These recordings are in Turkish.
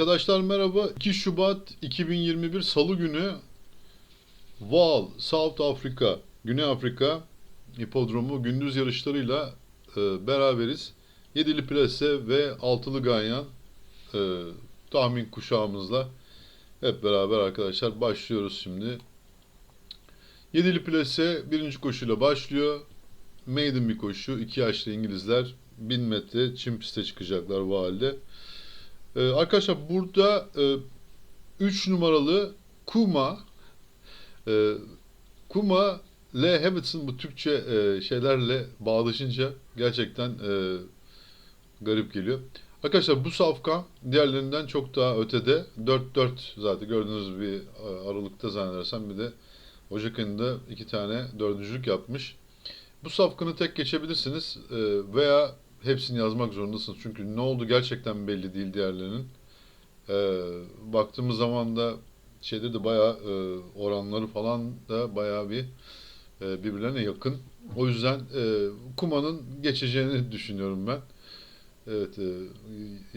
Arkadaşlar merhaba. 2 Şubat 2021 Salı günü Val, South Africa, Güney Afrika hipodromu gündüz yarışlarıyla e, beraberiz. Yedili plase ve altılı ganyan e, tahmin kuşağımızla hep beraber arkadaşlar başlıyoruz şimdi. Yedili plase birinci koşuyla başlıyor. Maiden bir koşu. 2 yaşlı İngilizler 1000 metre çim piste çıkacaklar Val'de. Ee, arkadaşlar burada 3 numaralı Kuma e, Kuma L. Hamilton bu Türkçe e, şeylerle bağdaşınca gerçekten e, garip geliyor. Arkadaşlar bu safkan diğerlerinden çok daha ötede. 4-4 zaten gördüğünüz bir e, aralıkta zannedersem bir de Ocak ayında iki tane dördüncülük yapmış. Bu safkanı tek geçebilirsiniz e, veya hepsini yazmak zorundasınız. Çünkü ne oldu gerçekten belli değil diğerlerinin. E, baktığımız zaman da şeyde de bayağı e, oranları falan da bayağı bir e, birbirlerine yakın. O yüzden e, Kuma'nın geçeceğini düşünüyorum ben. Evet, e,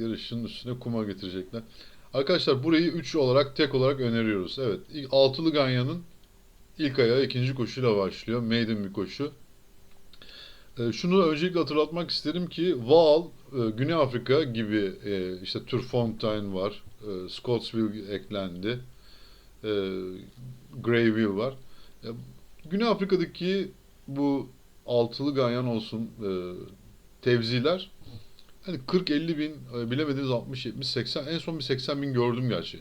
yarışın üstüne Kuma getirecekler. Arkadaşlar burayı 3 olarak tek olarak öneriyoruz. Evet, altılı Ganyan'ın ilk ayağı ikinci koşuyla başlıyor. Maiden bir koşu. E, şunu öncelikle hatırlatmak isterim ki Val, e, Güney Afrika gibi e, işte Turfontaine var, Scottsville eklendi, Greyville var. Güney Afrika'daki bu altılı ganyan olsun tevziler hani 40-50 bin bilemediniz 60 70 80 en son bir 80 bin gördüm gerçi.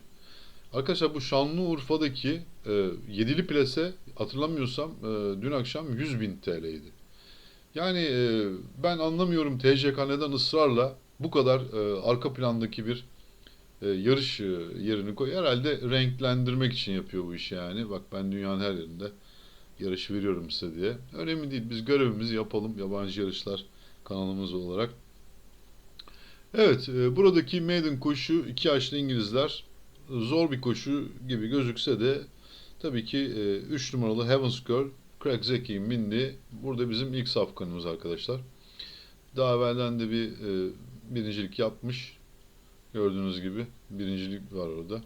Arkadaşlar bu Şanlıurfa'daki e, yedili plase hatırlamıyorsam e, dün akşam 100 bin TL'ydi. Yani e, ben anlamıyorum TCK neden ısrarla bu kadar e, arka plandaki bir e, yarış e, yerini koy. Herhalde renklendirmek için yapıyor bu işi yani. Bak ben dünyanın her yerinde yarış veriyorum size diye. Önemli değil. Biz görevimizi yapalım yabancı yarışlar kanalımız olarak. Evet, e, buradaki maiden koşu iki yaşlı İngilizler zor bir koşu gibi gözükse de tabii ki 3 numaralı Heaven's Girl Craig Zeki'nin bindi. Burada bizim ilk safkanımız arkadaşlar. Daha evvelden de bir e, birincilik yapmış. Gördüğünüz gibi birincilik var orada.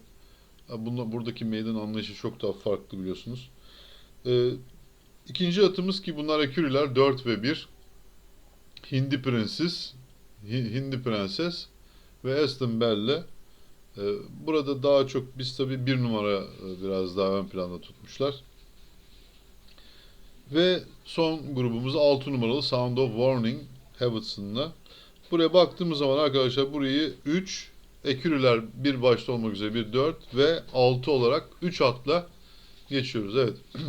Bunda, buradaki meydan anlayışı çok daha farklı biliyorsunuz. E, ikinci atımız ki bunlar eküriler 4 ve 1. Hindi Prenses, Hi- Hindi Prenses ve Aston Bell'le. E, burada daha çok biz tabii bir numara e, biraz daha ön planda tutmuşlar. Ve son grubumuz 6 numaralı Sound of Warning Havotson'la. Buraya baktığımız zaman arkadaşlar burayı 3 ekürüler bir başta olmak üzere bir 4 ve 6 olarak 3 atla geçiyoruz. Evet.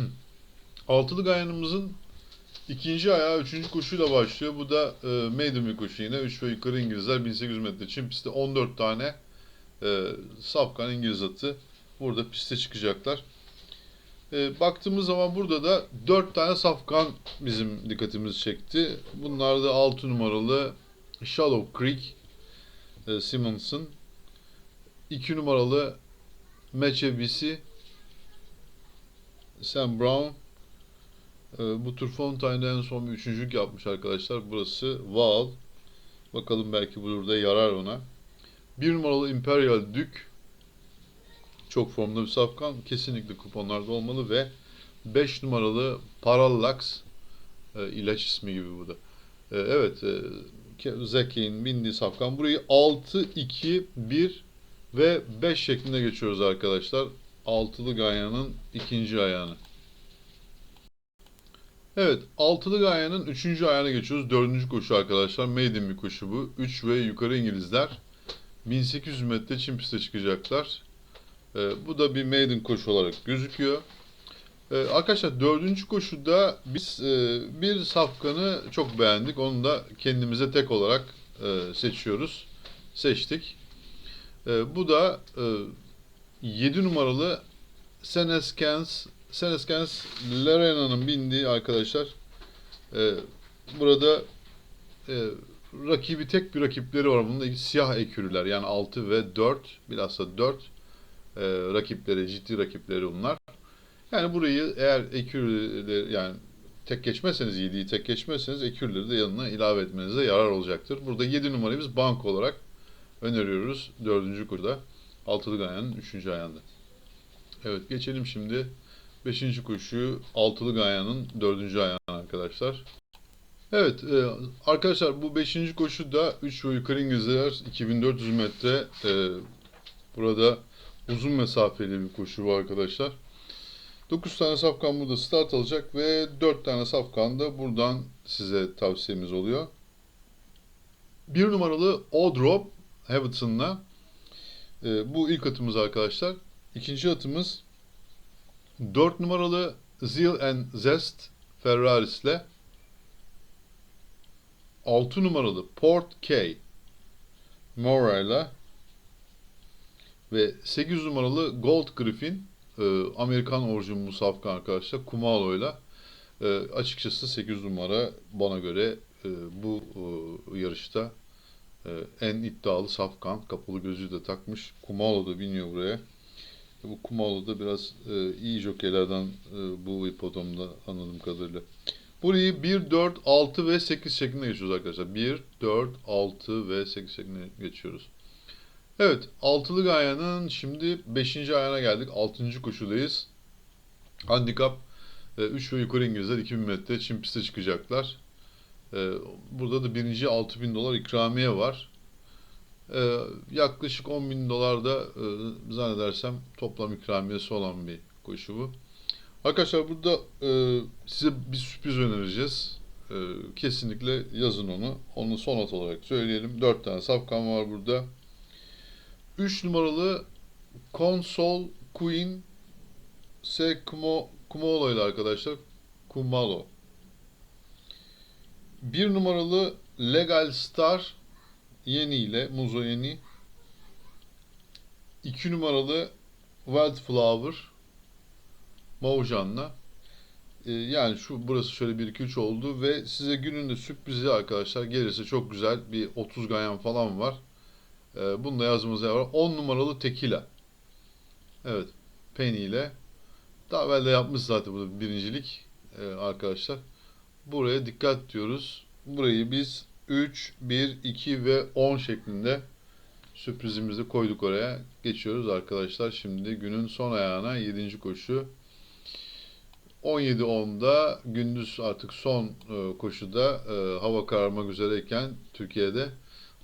Altılı gayanımızın ikinci ayağı üçüncü koşuyla başlıyor. Bu da e, maiden bir koşu yine. 3 ve yukarı İngilizler 1800 metre çim pistte 14 tane e, safkan İngiliz atı burada piste çıkacaklar. E, baktığımız zaman burada da 4 tane safkan bizim dikkatimizi çekti. Bunlar da 6 numaralı Shallow Creek e, Simonson, 2 numaralı Mechebisi Sam Brown. E, bu tur Fontaine'de en son bir üçüncülük yapmış arkadaşlar. Burası Val. Bakalım belki burada yarar ona. 1 numaralı Imperial Duke çok formda bir safkan. Kesinlikle kuponlarda olmalı ve 5 numaralı Parallax e, ilaç ismi gibi bu da. E, evet, e, Zeki'nin bindiği safkan. Burayı 6, 2, 1 ve 5 şeklinde geçiyoruz arkadaşlar. Altılı Ganyan'ın ikinci ayağını. Evet, altılı Ganyan'ın üçüncü ayağına geçiyoruz. Dördüncü koşu arkadaşlar. Maiden bir koşu bu. 3 ve yukarı İngilizler. 1800 metre çim piste çıkacaklar. Ee, bu da bir maiden koşu olarak gözüküyor. Ee, arkadaşlar dördüncü koşuda biz e, bir safkanı çok beğendik. Onu da kendimize tek olarak e, seçiyoruz. Seçtik. Ee, bu da e, 7 numaralı Seneskens Seneskens Lerena'nın bindiği arkadaşlar. Ee, burada e, rakibi tek bir rakipleri var. Bunda siyah ekürüler yani 6 ve 4 bilhassa 4 e, rakipleri, ciddi rakipleri bunlar. Yani burayı eğer ekürleri yani tek geçmezseniz 7'yi tek geçmezseniz ekürleri de yanına ilave etmenize yarar olacaktır. Burada 7 numarayı biz bank olarak öneriyoruz 4. kurda. Altılı Ganyan'ın 3. ayağında. Evet geçelim şimdi 5. koşuyu Altılı Ganyan'ın 4. ayağına arkadaşlar. Evet e, arkadaşlar bu 5. koşu da 3 ve yukarı İngilizler 2400 metre e, burada uzun mesafeli bir koşu bu arkadaşlar. 9 tane safkan burada start alacak ve 4 tane safkan da buradan size tavsiyemiz oluyor. 1 numaralı Odrop Everton'la e, bu ilk atımız arkadaşlar. İkinci atımız 4 numaralı Zeal and Zest Ferraris'le 6 numaralı Port K Mora'yla ve 8 numaralı Gold Griffin e, Amerikan orijinli safkan arkadaşlar Kumalo'yla e, açıkçası 8 numara bana göre e, bu e, yarışta e, en iddialı safkan. Kapalı gözü de takmış. Kumalo da biniyor buraya. Bu Kumalo da biraz e, iyi jokeylerden e, bu hipodromda anladığım kadarıyla. Burayı 1, 4, 6 ve 8 şeklinde geçiyoruz arkadaşlar. 1, 4, 6 ve 8 şeklinde geçiyoruz. Evet, altılı gayanın şimdi 5. ayağına geldik. 6. koşudayız. Handikap 3 ve yukarı İngilizler 2000 metre çim piste çıkacaklar. E, Burada da birinci 6000 dolar ikramiye var. E, Yaklaşık 10 bin dolar da e, zannedersem toplam ikramiyesi olan bir koşu bu. Arkadaşlar burada e, size bir sürpriz önereceğiz. E, kesinlikle yazın onu. Onu son at olarak söyleyelim. 4 tane safkan var burada. 3 numaralı Consol Queen Se Kumo, Kumalo ile arkadaşlar. Kumalo. 1 numaralı Legal Star Yeni ile Muzo Yeni. 2 numaralı Wildflower Maujan'la. Ee, yani şu burası şöyle 1 2 3 oldu ve size günün de sürprizi arkadaşlar gelirse çok güzel bir 30 ganyan falan var. Ee, bunu da yazmanıza var. 10 numaralı Tekila. Evet. Penny ile. Daha evvel de yapmış zaten bu birincilik ee, arkadaşlar. Buraya dikkat diyoruz. Burayı biz 3, 1, 2 ve 10 şeklinde sürprizimizi koyduk oraya. Geçiyoruz arkadaşlar. Şimdi günün son ayağına 7. koşu. 17.10'da gündüz artık son e, koşuda e, hava kararmak üzereyken Türkiye'de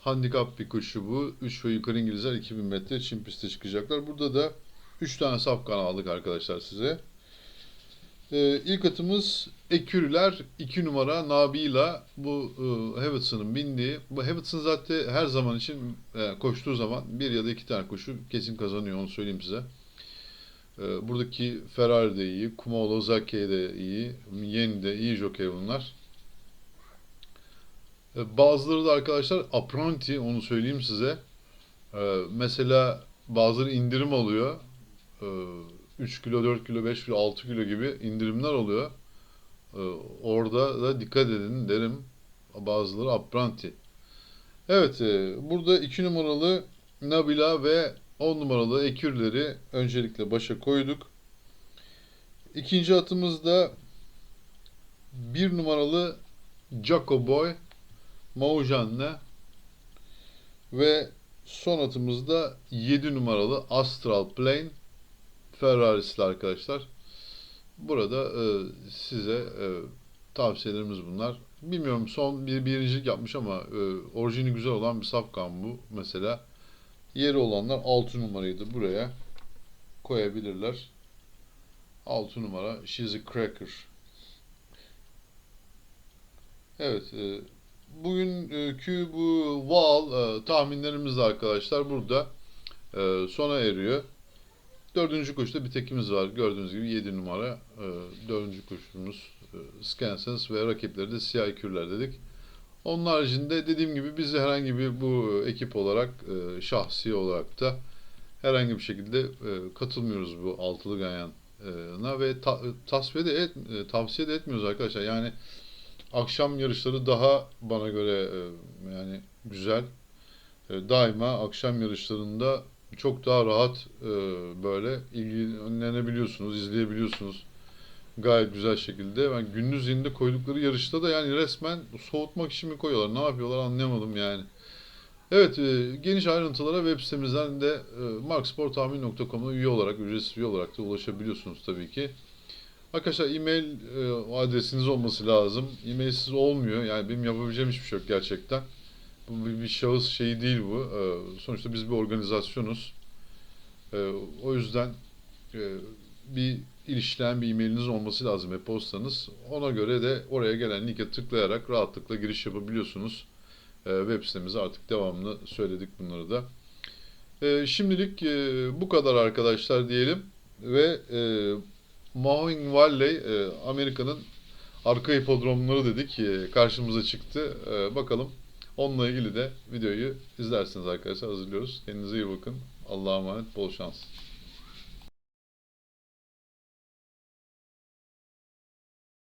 handikap bir koşu bu. 3 ve yukarı İngilizler 2000 metre çim piste çıkacaklar. Burada da 3 tane safkan aldık arkadaşlar size. Ee, ilk atımız Ekürüler 2 numara Nabila bu e, Havertz'ın bindiği. Bu Havertz'ın zaten her zaman için e, koştuğu zaman bir ya da iki tane koşu kesin kazanıyor onu söyleyeyim size. E, buradaki Ferrari de iyi, Kumalo Zake de iyi, Yeni de iyi jockey bunlar. E, bazıları da arkadaşlar apprenti onu söyleyeyim size. E, mesela bazıları indirim alıyor. E, 3 kilo, 4 kilo, 5 kilo, 6 kilo gibi indirimler oluyor. Orada da dikkat edin derim. Bazıları apprenti. Evet, e, burada 2 numaralı Nabila ve 10 numaralı Ekürleri öncelikle başa koyduk. İkinci atımızda 1 numaralı Jaco Boy Maujan'la ve son atımızda 7 numaralı Astral Plane Ferrari'sli arkadaşlar. Burada e, size e, tavsiyelerimiz bunlar. Bilmiyorum son bir birincilik yapmış ama e, orijini güzel olan bir safkan bu. Mesela yeri olanlar 6 numarayı da buraya koyabilirler. 6 numara She's a Cracker. Evet. E, bugünkü bu Val e, tahminlerimiz arkadaşlar burada e, sona eriyor. Dördüncü koşuda bir tekimiz var. Gördüğünüz gibi 7 numara. E, dördüncü koşumuz e, Skansens ve rakipleri de siyah kürler dedik. Onun haricinde dediğim gibi biz de herhangi bir bu ekip olarak e, şahsi olarak da herhangi bir şekilde e, katılmıyoruz bu altılı ganyana ve ta, tasfiye de et, e, tavsiye de etmiyoruz arkadaşlar. Yani akşam yarışları daha bana göre e, yani güzel. E, daima akşam yarışlarında çok daha rahat e, böyle ilgilenebiliyorsunuz, izleyebiliyorsunuz gayet güzel şekilde. Ben gündüz yine koydukları yarışta da yani resmen soğutmak için mi koyuyorlar, ne yapıyorlar anlayamadım yani. Evet, e, geniş ayrıntılara web sitemizden de e, marksportahmin.com'a üye olarak, ücretsiz üye olarak da ulaşabiliyorsunuz tabii ki. Arkadaşlar e-mail e, adresiniz olması lazım. E-mailsiz olmuyor. Yani benim yapabileceğim hiçbir şey yok gerçekten. Bu bir, bir şahıs şeyi değil bu. E, sonuçta biz bir organizasyonuz. E, o yüzden e, bir ilişkilen bir e-mailiniz olması lazım e-postanız. Ona göre de oraya gelen linke tıklayarak rahatlıkla giriş yapabiliyorsunuz. E, web sitemize artık devamlı söyledik bunları da. E, şimdilik e, bu kadar arkadaşlar diyelim ve e, Mowing Valley e, Amerika'nın arka hipodromları dedik e, karşımıza çıktı. E, bakalım onunla ilgili de videoyu izlersiniz arkadaşlar hazırlıyoruz. Kendinize iyi bakın. Allah'a emanet bol şans.